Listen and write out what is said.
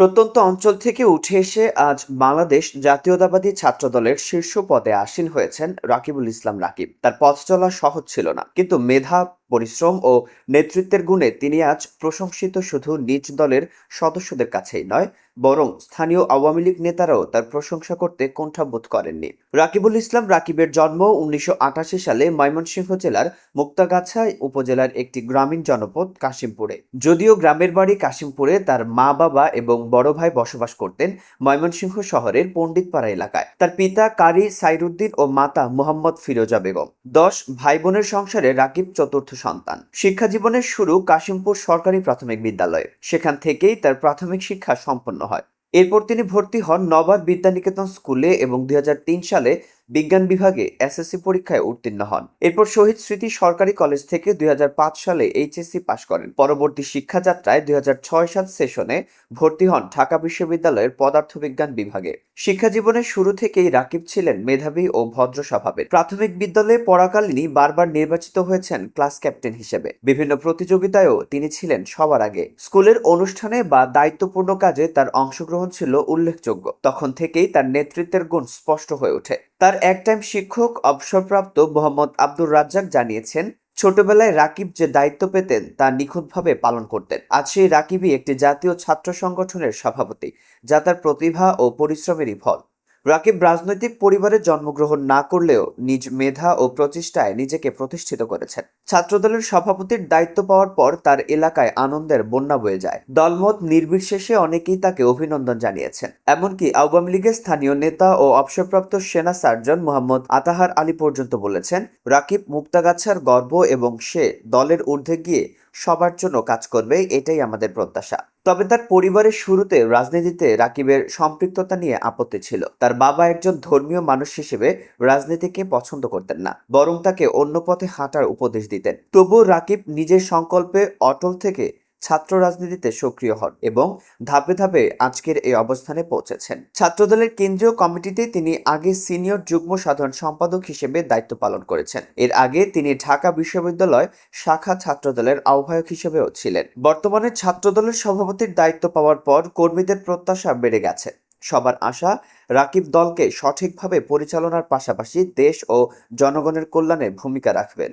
প্রত্যন্ত অঞ্চল থেকে উঠে এসে আজ বাংলাদেশ জাতীয়তাবাদী ছাত্র দলের শীর্ষ পদে আসীন হয়েছেন রাকিবুল ইসলাম রাকিব। তার পথ চলা সহজ ছিল না, কিন্তু মেধা, পরিশ্রম ও নেতৃত্বের গুণে তিনি আজ প্রশংসিত শুধু নিজ দলের সদস্যদের কাছেই নয় বরং স্থানীয় আওয়ামী লীগ নেতারাও তার প্রশংসা করতে কণ্ঠাবোধ করেননি। রাকিবুল ইসলাম রাকিবের জন্ম উনিশশো সালে ময়মনসিংহ জেলার মুক্তাগাছা উপজেলার একটি গ্রামীণ জনপদ কাশিমপুরে। যদিও গ্রামের বাড়ি কাশিমপুরে তার মা বাবা এবং বড় ভাই বসবাস করতেন ময়মনসিংহ শহরের পণ্ডিতপাড়া এলাকায়। তার পিতা কারি সাইরুদ্দিন ও মাতা মোহাম্মদ ফিরোজা বেগম। দশ ভাই বোনের সংসারে রাকিব চতুর্থ সন্তান। শিক্ষা জীবনের শুরু কাশিমপুর সরকারি প্রাথমিক বিদ্যালয়ে। সেখান থেকেই তার প্রাথমিক শিক্ষা সম্পন্ন হয়। এরপর তিনি ভর্তি হন নবাব বিদ্যানিকেতন স্কুলে এবং দুই হাজার তিন সালে বিজ্ঞান বিভাগে এসএসসি পরীক্ষায় উত্তীর্ণ হন। এরপর শহীদ স্মৃতি সরকারি কলেজ থেকে দুই হাজার পাঁচ সালে এইচএসসি পাশ করেন। পরবর্তী শিক্ষাযাত্রায় দুই হাজার ছয় সাল সেশনে ভর্তি হন ঢাকা বিশ্ববিদ্যালয়ের পদার্থবিজ্ঞান বিভাগে। শিক্ষা জীবনের শুরু থেকেই রাকিব ছিলেন মেধাবী ও ভদ্র স্বভাবের প্রাথমিক বিদ্যালয়ে পড়াকালীনই বারবার নির্বাচিত হয়েছেন ক্লাস ক্যাপ্টেন হিসেবে। বিভিন্ন প্রতিযোগিতায়ও তিনি ছিলেন সবার আগে। স্কুলের অনুষ্ঠানে বা দায়িত্বপূর্ণ কাজে তার অংশগ্রহণ ছিল উল্লেখযোগ্য। তখন থেকেই তার নেতৃত্বের গুণ স্পষ্ট হয়ে ওঠে। তার এক টাইম শিক্ষক, অবসরপ্রাপ্ত মোহাম্মদ আব্দুর রাজ্জাক জানিয়েছেন ছোটবেলায় রাকিব যে দায়িত্ব পেতেন, তা নিখুঁতভাবে পালন করতেন। আজ সেই রাকিবই একটি জাতীয় ছাত্র সংগঠনের সভাপতি, যা তার প্রতিভা ও পরিশ্রমেরই ফল। রাকিব রাজনৈতিক পরিবারে জন্মগ্রহণ না করলেও নিজ মেধা ও প্রচেষ্টায় নিজেকে প্রতিষ্ঠিত করেছেন। ছাত্রদলের সভাপতির দায়িত্ব পাওয়ার পর তার এলাকায় আনন্দের বন্যা বয়ে যায়। দলমত নির্বিশেষে অনেকেই তাকে অভিনন্দন জানিয়েছেন। এমনকি আওয়ামী লীগের স্থানীয় নেতা ও অবসরপ্রাপ্ত সেনা সার্জন মোহাম্মদ আতাহার আলী পর্যন্ত বলেছেন, রাকিব মুক্তাগাছার গর্ব এবং সে দলের ঊর্ধ্বে গিয়ে সবার জন্য কাজ করবে, এটাই আমাদের প্রত্যাশা। তবে তার পরিবারের শুরুতে রাজনীতিতে রাকিবের সম্পৃক্ততা নিয়ে আপত্তি ছিল। তার বাবা একজন ধর্মীয় মানুষ হিসেবে রাজনীতিকে পছন্দ করতেন না, বরং তাকে অন্য পথে হাঁটার উপদেশ দিতেন। তবুও রাকিব নিজের সংকল্পে অটল থেকে ছাত্র রাজনীতিতে সক্রিয় হন এবং ধাপে ধাপে আজকের এই অবস্থানে পৌঁছেছেন। ছাত্রদলের কেন্দ্রীয় কমিটিতে তিনি আগে সিনিয়র যুগ্ম সাধারণ সম্পাদক হিসেবে দায়িত্ব পালন করেছেন। এর আগে তিনি ঢাকা বিশ্ববিদ্যালয় শাখা ছাত্রদলের আহ্বায়ক হিসেবেও ছিলেন। বর্তমানে ছাত্রদলের সভাপতির দায়িত্ব পাওয়ার পর কর্মীদের প্রত্যাশা বেড়ে গেছে। সবার আশা, রাকিব দলকে সঠিকভাবে পরিচালনার পাশাপাশি দেশ ও জনগণের কল্যাণে ভূমিকা রাখবেন।